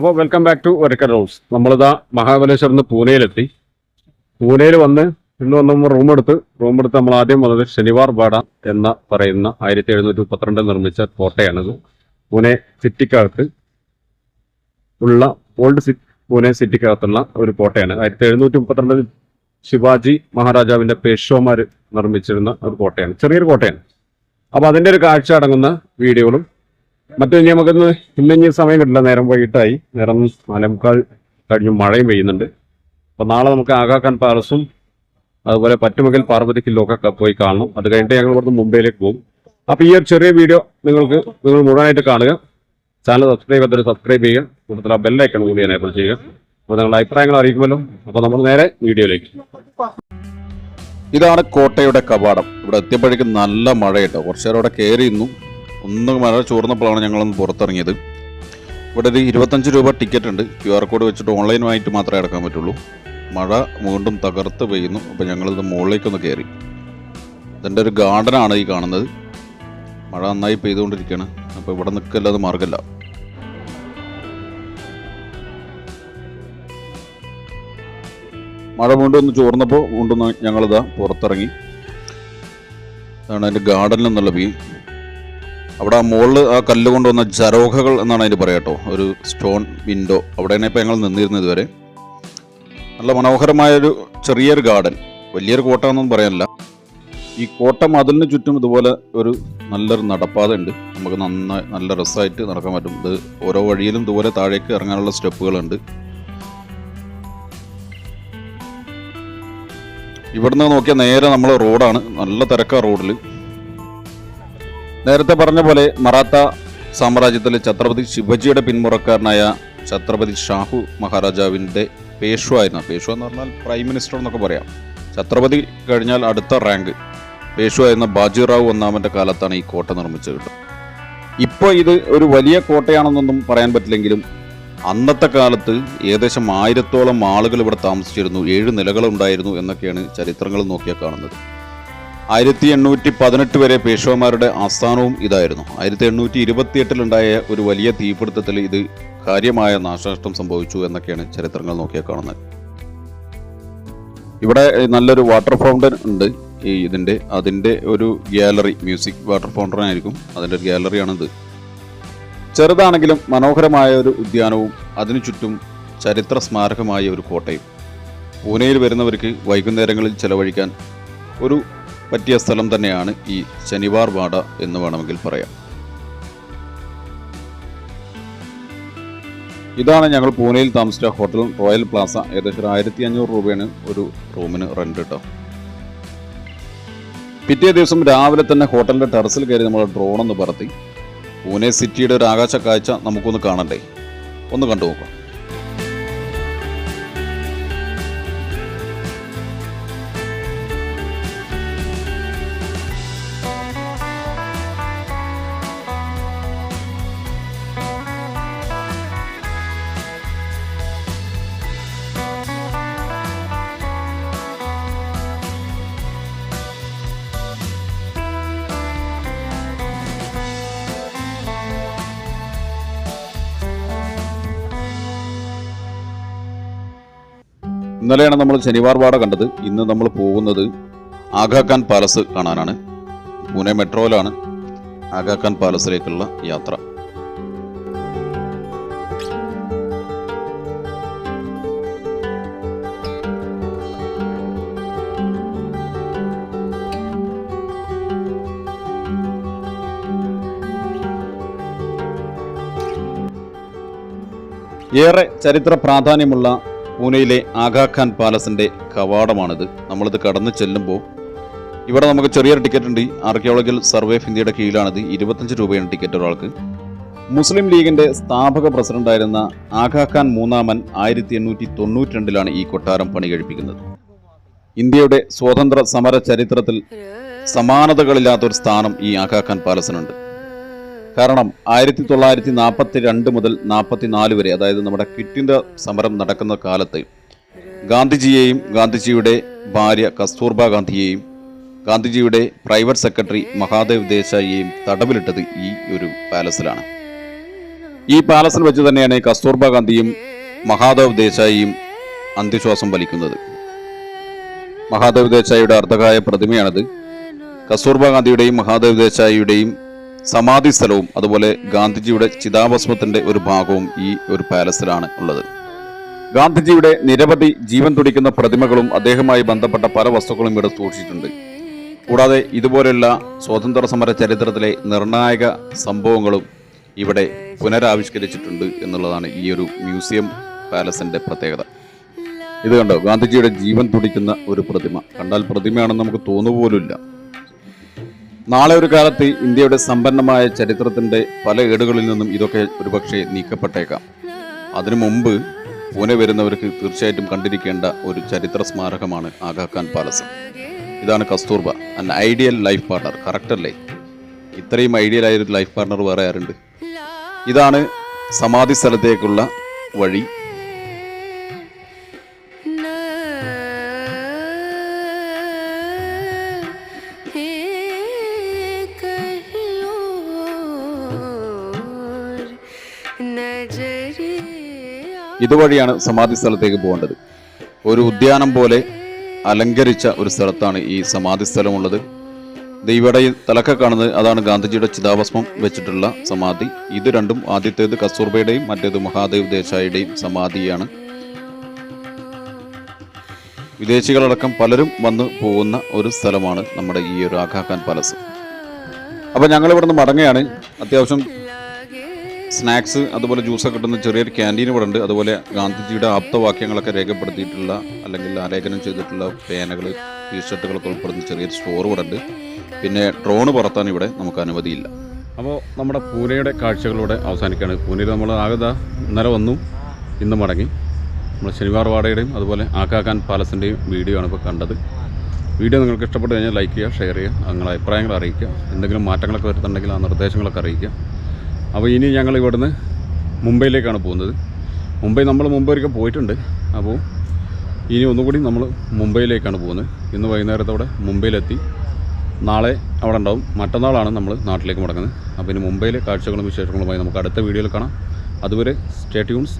അപ്പോൾ welcome back to ഒരക്കൽ rooms നമ്മളിതാ മഹാബലേശ്വരം നിന്ന് പൂനെയിലെത്തി. പൂനെയിൽ വന്ന് ഇന്ന് വന്ന് നമ്മൾ റൂം എടുത്ത് റൂം എടുത്ത് നമ്മൾ ആദ്യം വന്നത് ശനിവാർ ബാഡ എന്ന പറയുന്ന ആയിരത്തി എഴുന്നൂറ്റി മുപ്പത്തിരണ്ടിൽ നിർമ്മിച്ച കോട്ടയാണിത് പൂനെ സിറ്റിക്കകത്ത് ഉള്ള ഓൾഡ് സി പൂനെ സിറ്റിക്കകത്തുള്ള ഒരു കോട്ടയാണ്. ആയിരത്തി എഴുന്നൂറ്റി മുപ്പത്തിരണ്ടിൽ ശിവാജി മഹാരാജാവിന്റെ പേഷ്വമാർ നിർമ്മിച്ചിരുന്ന ഒരു കോട്ടയാണ്. ചെറിയൊരു കോട്ടയാണ്. അപ്പോൾ അതിന്റെ ഒരു കാഴ്ച അടങ്ങുന്ന വീഡിയോകളും മറ്റു ഇനി നമുക്കിന്ന് ഇന്ന് ഇനി സമയം കിട്ടില്ല. നേരം വൈകിട്ടായി. നേരം നാലേമുക്കാൽ കഴിഞ്ഞു മഴയും പെയ്യുന്നുണ്ട്. അപ്പോൾ നാളെ നമുക്ക് ആകാക്കാൻ പാലസും അതുപോലെ പറ്റുമെങ്കിൽ പാർവതി കില്ലൊക്കെ പോയി കാണണം. അത് കഴിഞ്ഞിട്ട് ഞങ്ങൾ ഇവിടുന്ന് മുംബൈയിലേക്ക് പോകും. അപ്പോൾ ഈ ഒരു ചെറിയ വീഡിയോ നിങ്ങൾക്ക് നിങ്ങൾ മുഴുവനായിട്ട് കാണുക. ചാനൽ സബ്സ്ക്രൈബ് ചെയ്തിട്ട് സബ്സ്ക്രൈബ് ചെയ്യുക. കൂടുതൽ ആ ബെല്ലൈക്കൺ കൂടി എനേബിൾ ചെയ്യുക. അപ്പോൾ നിങ്ങളുടെ അഭിപ്രായങ്ങൾ അറിയിക്കുമല്ലോ. അപ്പോൾ നമ്മൾ നേരെ വീഡിയോയിലേക്ക്. ഇതാണ് കോട്ടയുടെ കവാടം. ഇവിടെ എത്തിയപ്പോഴേക്കും നല്ല മഴയുണ്ട്. കുറച്ചേരോടെ കുറച്ചു നേരം അവിടെ കയറി ഇന്നു ഒന്ന് മഴ ചോർന്നപ്പോഴാണ് ഞങ്ങളൊന്ന് പുറത്തിറങ്ങിയത്. ഇവിടെ ഒരു ഇരുപത്തഞ്ച് രൂപ ടിക്കറ്റ് ഉണ്ട്. ക്യു ആർ കോഡ് വെച്ചിട്ട് ഓൺലൈനുമായിട്ട് മാത്രമേ അടക്കാൻ പറ്റുള്ളൂ. മഴ വീണ്ടും തകർത്ത് പെയ്യുന്നു. അപ്പോൾ ഞങ്ങളിത് മുകളിലേക്കൊന്ന് കയറി. ഇതിന്റെ ഒരു ഗാർഡനാണ് ഈ കാണുന്നത്. മഴ നന്നായി പെയ്തുകൊണ്ടിരിക്കുകയാണ്. അപ്പോൾ ഇവിടെ നിൽക്കല്ലാതെ മാർഗമില്ല. മഴ വീണ്ടും ഒന്ന് ചോർന്നപ്പോൾ വീണ്ടും ഞങ്ങളിതാ പുറത്തിറങ്ങി. അതാണ് അതിന്റെ ഗാർഡനിൽ നിന്നുള്ള വ്യൂ അവിടെ ആ മുകളിൽ ആ കല്ല് കൊണ്ടുവന്ന ജരോഹകൾ എന്നാണ് അതിന് പറയാട്ടോ ഒരു സ്റ്റോൺ വിൻഡോ. അവിടെ അവിടെയാണ് ഇപ്പോൾ ഞങ്ങൾ നിന്നിരുന്നത് ഇതുവരെ. നല്ല മനോഹരമായൊരു ചെറിയൊരു ഗാർഡൻ. വലിയൊരു കോട്ട എന്നൊന്നും പറയാനില്ല. ഈ കോട്ട മതിലിന് ചുറ്റും ഇതുപോലെ ഒരു നല്ലൊരു നടപ്പാത ഉണ്ട്. നമുക്ക് നന്നായി നല്ല രസമായിട്ട് നടക്കാൻ പറ്റും. ഇത് ഓരോ വഴിയിലും ഇതുപോലെ താഴേക്ക് ഇറങ്ങാനുള്ള സ്റ്റെപ്പുകളുണ്ട്. ഇവിടുന്ന് നോക്കിയാൽ നേരെ നമ്മൾ റോഡാണ്. നല്ല തിരക്കാ റോഡിൽ നേരത്തെ പറഞ്ഞ പോലെ മറാത്ത സാമ്രാജ്യത്തിലെ ഛത്രപതി ശിവജിയുടെ പിന്മുറക്കാരനായ ഛത്രപതി ഷാഹു മഹാരാജാവിന്റെ പേഷ്വ ആയിരുന്നു പേഷ്വ എന്ന് പറഞ്ഞാൽ പ്രൈം മിനിസ്റ്റർ എന്നൊക്കെ പറയാം. ഛത്രപതി കഴിഞ്ഞാൽ അടുത്ത റാങ്ക്. പേഷ്വ എന്ന ബാജിറാവു ഒന്നാമന്റെ കാലത്താണ് ഈ കോട്ട നിർമ്മിച്ചത് ഇപ്പോൾ ഇത് ഒരു വലിയ കോട്ടയാണെന്നൊന്നും പറയാൻ പറ്റില്ലെങ്കിലും അന്നത്തെ കാലത്ത് ഏകദേശം ആയിരത്തോളം ആളുകൾ ഇവിടെ താമസിച്ചിരുന്നു. ഏഴ് നിലകളുണ്ടായിരുന്നു എന്നൊക്കെയാണ് ചരിത്രങ്ങൾ നോക്കിയാൽ കാണുന്നത്. ആയിരത്തി എണ്ണൂറ്റി പതിനെട്ട് വരെ പേഷ്വമാരുടെ ആസ്ഥാനവും ഇതായിരുന്നു. ആയിരത്തി എണ്ണൂറ്റി ഇരുപത്തിയെട്ടിലുണ്ടായ ഒരു വലിയ തീപിടുത്തത്തിൽ ഇത് കാര്യമായ നാശനഷ്ടം സംഭവിച്ചു എന്നൊക്കെയാണ് ചരിത്രങ്ങൾ നോക്കിയാൽ കാണുന്നത്. ഇവിടെ നല്ലൊരു വാട്ടർ ഫൗണ്ടൻ ഉണ്ട് ഈ ഇതിന്റെ. അതിന്റെ ഒരു ഗ്യാലറി മ്യൂസിക് വാട്ടർ ഫൗണ്ടൻ ആയിരിക്കും. അതിന്റെ ഒരു ഗ്യാലറിയാണിത് ചെറുതാണെങ്കിലും മനോഹരമായ ഒരു ഉദ്യാനവും അതിനു ചുറ്റും ചരിത്ര സ്മാരകമായ ഒരു കോട്ടയും. പൂനെയിൽ വരുന്നവർക്ക് വൈകുന്നേരങ്ങളിൽ ചെലവഴിക്കാൻ ഒരു പറ്റിയ സ്ഥലം തന്നെയാണ് ഈ ശനിവാർ വാട എന്ന് വേണമെങ്കിൽ പറയാം. ഇതാണ് ഞങ്ങൾ പൂനെയിൽ താമസിച്ച ഹോട്ടൽ റോയൽ പ്ലാസ. ഏകദേശം ആയിരത്തി അഞ്ഞൂറ് രൂപയാണ് ഒരു റൂമിന് റെന്റ് കേട്ടോ പിറ്റേ ദിവസം രാവിലെ തന്നെ ഹോട്ടലിന്റെ ടെറസിൽ കയറി നമ്മൾ ഡ്രോൺ ഒന്ന് പറത്തി. പൂനെ സിറ്റിയുടെ ഒരു ആകാശ കാഴ്ച നമുക്കൊന്ന് കാണണ്ടേ? ഒന്ന് കണ്ടു നോക്കാം ഇന്നലെയാണ് നമ്മൾ ശനിവാർ വാട കണ്ടത്. ഇന്ന് നമ്മൾ പോകുന്നത് ആഗാഖാൻ പാലസ് കാണാനാണ്. പൂനെ മെട്രോയിലാണ് ആഗാഖാൻ പാലസിലേക്കുള്ള യാത്ര. ഏറെ ചരിത്ര പ്രാധാന്യമുള്ള പൂനെയിലെ ആഗാഖാൻ പാലസിന്റെ കവാടമാണിത്. നമ്മളിത് കടന്നു ചെല്ലുമ്പോൾ ഇവിടെ നമുക്ക് ചെറിയൊരു ടിക്കറ്റ് ഉണ്ട്. ആർക്കിയോളജിക്കൽ സർവേ ഓഫ് ഇന്ത്യയുടെ കീഴിലാണിത്. ഇരുപത്തഞ്ച് രൂപയാണ് ടിക്കറ്റ് ഒരാൾക്ക്. മുസ്ലിം ലീഗിന്റെ സ്ഥാപക പ്രസിഡന്റായിരുന്ന ആഗാഖാൻ മൂന്നാമൻ ആയിരത്തി എണ്ണൂറ്റി തൊണ്ണൂറ്റി രണ്ടിലാണ് ഈ കൊട്ടാരം പണി കഴിപ്പിക്കുന്നത് ഇന്ത്യയുടെ സ്വാതന്ത്ര്യ സമര ചരിത്രത്തിൽ സമാനതകളില്ലാത്തൊരു സ്ഥാനം ഈ ആഗാഖാൻ പാലസിനുണ്ട്. കാരണം ആയിരത്തി തൊള്ളായിരത്തി നാൽപ്പത്തി രണ്ട് മുതൽ നാൽപ്പത്തി നാല് വരെ അതായത് നമ്മുടെ ക്വിറ്റ് ഇന്ത്യ സമരം നടക്കുന്ന കാലത്ത് ഗാന്ധിജിയെയും ഗാന്ധിജിയുടെ ഭാര്യ കസ്തൂർബ ഗാന്ധിയെയും ഗാന്ധിജിയുടെ പ്രൈവറ്റ് സെക്രട്ടറി മഹാദേവ് ദേശായിയെയും തടവിലിട്ടത് ഈ ഒരു പാലസിലാണ്. ഈ പാലസിൽ വെച്ച് തന്നെയാണ് കസ്തൂർബ ഗാന്ധിയും മഹാദേവ് ദേശായിയും അന്ത്യശ്വാസം വലിക്കുന്നത്. മഹാദേവ് ദേശായിയുടെ അർദ്ധകായ പ്രതിമയാണിത്. കസ്തൂർബ ഗാന്ധിയുടെയും മഹാദേവ് ദേശായിയുടെയും സമാധി സ്ഥലവും അതുപോലെ ഗാന്ധിജിയുടെ ചിതാഭസ്മത്തിന്റെ ഒരു ഭാഗവും ഈ ഒരു പാലസിലാണ് ഉള്ളത്. ഗാന്ധിജിയുടെ നിരവധി ജീവൻ തുടിക്കുന്ന പ്രതിമകളും അദ്ദേഹവുമായി ബന്ധപ്പെട്ട പല വസ്തുക്കളും ഇവിടെ സൂക്ഷിച്ചിട്ടുണ്ട്. കൂടാതെ ഇതുപോലെയുള്ള സ്വാതന്ത്ര്യ സമര ചരിത്രത്തിലെ നിർണായക സംഭവങ്ങളും ഇവിടെ പുനരാവിഷ്കരിച്ചിട്ടുണ്ട് എന്നുള്ളതാണ് ഈ ഒരു മ്യൂസിയം പാലസിന്റെ പ്രത്യേകത. ഇത് കണ്ടോ? ഗാന്ധിജിയുടെ ജീവൻ തുടിക്കുന്ന ഒരു പ്രതിമ. കണ്ടാൽ പ്രതിമയാണെന്ന് നമുക്ക് തോന്നുപോലുമില്ല. നാളെ ഒരു കാലത്ത് ഇന്ത്യയുടെ സമ്പന്നമായ ചരിത്രത്തിന്റെ പല ഏടുകളിൽ നിന്നും ഇതൊക്കെ ഒരുപക്ഷെ നീക്കപ്പെട്ടേക്കാം. അതിനു മുമ്പ് പൂനെ വരുന്നവർക്ക് തീർച്ചയായിട്ടും കണ്ടിരിക്കേണ്ട ഒരു ചരിത്ര സ്മാരകമാണ് ആഗാഖാൻ പാലസ്. ഇതാണ് കസ്തൂർബ അൻ ഐഡിയൽ ലൈഫ് പാർട്ണർ കറക്റ്റ് അല്ലേ? ഇത്രയും ഐഡിയൽ ആയൊരു ലൈഫ് പാർട്ണർ വേറെ ആരുണ്ട്? ഇതാണ് സമാധി സ്ഥലത്തേക്കുള്ള വഴി. ഇതുവഴിയാണ് സമാധി സ്ഥലത്തേക്ക് പോകേണ്ടത്. ഒരു ഉദ്യാനം പോലെ അലങ്കരിച്ച ഒരു സ്ഥലത്താണ് ഈ സമാധി സ്ഥലമുള്ളത് ഇവിടെ തലക്ക കാണുന്നത് അതാണ് ഗാന്ധിജിയുടെ ചിതാഭസ്മം വെച്ചിട്ടുള്ള സമാധി. ഇത് രണ്ടും ആദ്യത്തേത് കസ്തൂർബയുടെയും മറ്റേത് മഹാദേവ് ദേശായിയുടെയും സമാധിയാണ്. വിദേശികളടക്കം പലരും വന്ന് പോകുന്ന ഒരു സ്ഥലമാണ് നമ്മുടെ ഈ ഒരു ആഖാഖാൻ പാലസ്. അപ്പോൾ ഞങ്ങൾ ഇവിടുന്ന് മടങ്ങുകയാണ്. അത്യാവശ്യം സ്നാക്സ് അതുപോലെ ജ്യൂസൊക്കെ കിട്ടുന്ന ചെറിയൊരു ക്യാന്റീൻ ഇവിടെ ഉണ്ട്. അതുപോലെ ഗാന്ധിജിയുടെ ആപ്തവാക്യങ്ങളൊക്കെ രേഖപ്പെടുത്തിയിട്ടുള്ള അല്ലെങ്കിൽ ആലേഖനം ചെയ്തിട്ടുള്ള പേനകൾ ടീഷർട്ടുകളൊക്കെ ഉൾപ്പെടുന്ന ചെറിയൊരു സ്റ്റോർ ഇവിടെ ഉണ്ട്. പിന്നെ ഡ്രോണ് പറത്താൻ ഇവിടെ നമുക്ക് അനുമതിയില്ല. അപ്പോൾ നമ്മുടെ പൂനെയുടെ കാഴ്ചകളോടെ അവസാനിക്കുകയാണ്. പൂനെയിൽ നമ്മൾ ആകത ഇന്നലെ വന്നു ഇന്ന് മടങ്ങി. നമ്മൾ ശനിവാർ വാടയുടെയും അതുപോലെ ആക്കാക്കാൻ പാലസിന്റെയും വീഡിയോ ആണ് ഇപ്പോൾ കണ്ടത്. വീഡിയോ നിങ്ങൾക്ക് ഇഷ്ടപ്പെട്ടു കഴിഞ്ഞാൽ ലൈക്ക് ചെയ്യുക ഷെയർ ചെയ്യുക നിങ്ങളുടെ അഭിപ്രായങ്ങൾ അറിയിക്കുക എന്തെങ്കിലും മാറ്റങ്ങളൊക്കെ വരുത്തുന്നുണ്ടെങ്കിൽ ആ നിർദ്ദേശങ്ങളൊക്കെ അറിയിക്കുക. അപ്പോൾ ഇനി ഞങ്ങൾ ഇവിടുന്ന് മുംബൈയിലേക്കാണ് പോകുന്നത്. മുംബൈ നമ്മൾ മുമ്പ് ഒരിക്കൽ പോയിട്ടുണ്ട്. അപ്പോൾ ഇനി ഒന്നുകൂടി നമ്മൾ മുംബൈയിലേക്കാണ് പോകുന്നത്. ഇന്ന് വൈകുന്നേരത്തോടെ മുംബൈയിലെത്തി. നാളെ അവിടെ ഉണ്ടാവും. മറ്റന്നാളാണ് നമ്മൾ നാട്ടിലേക്ക് മടങ്ങുന്നത്. അപ്പോൾ ഇനി മുംബൈയിലെ കാഴ്ചകളും വിശേഷങ്ങളുമായി നമുക്ക് അടുത്ത വീഡിയോയിൽ കാണാം. അതുവരെ സ്റ്റേ ട്യൂൺസ്